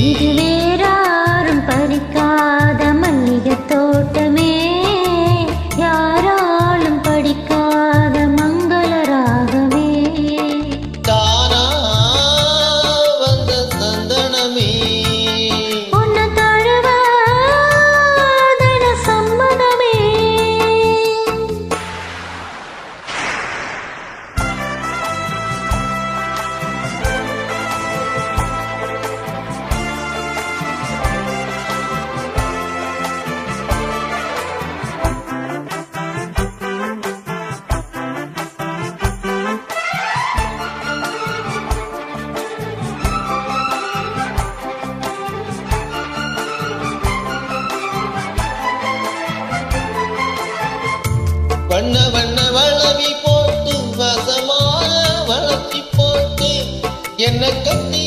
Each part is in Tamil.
你 வண்ண வண்ண வளவி போட்டு வசமான வளர்த்தி போட்டு என்ன கட்டி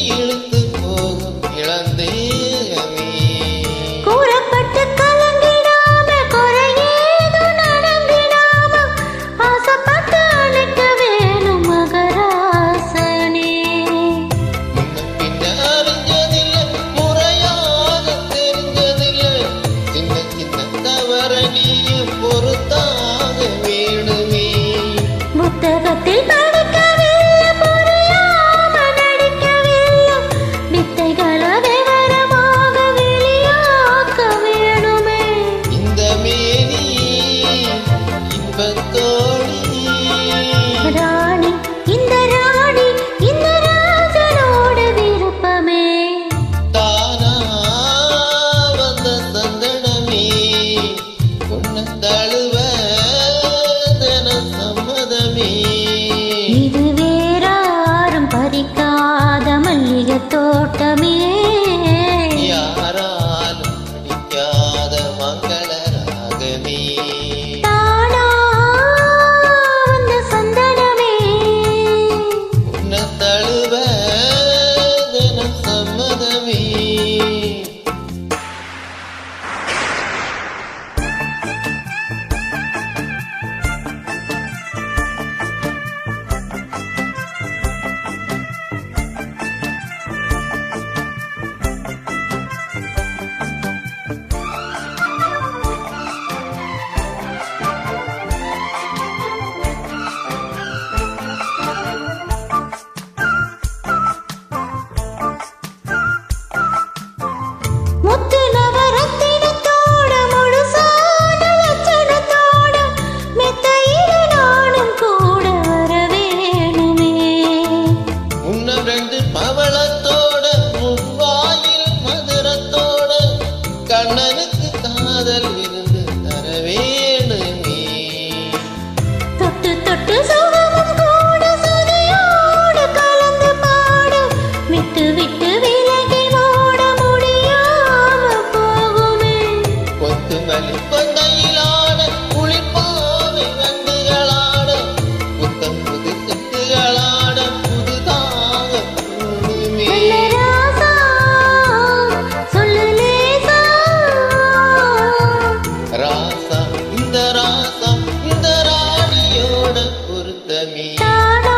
Nana தானே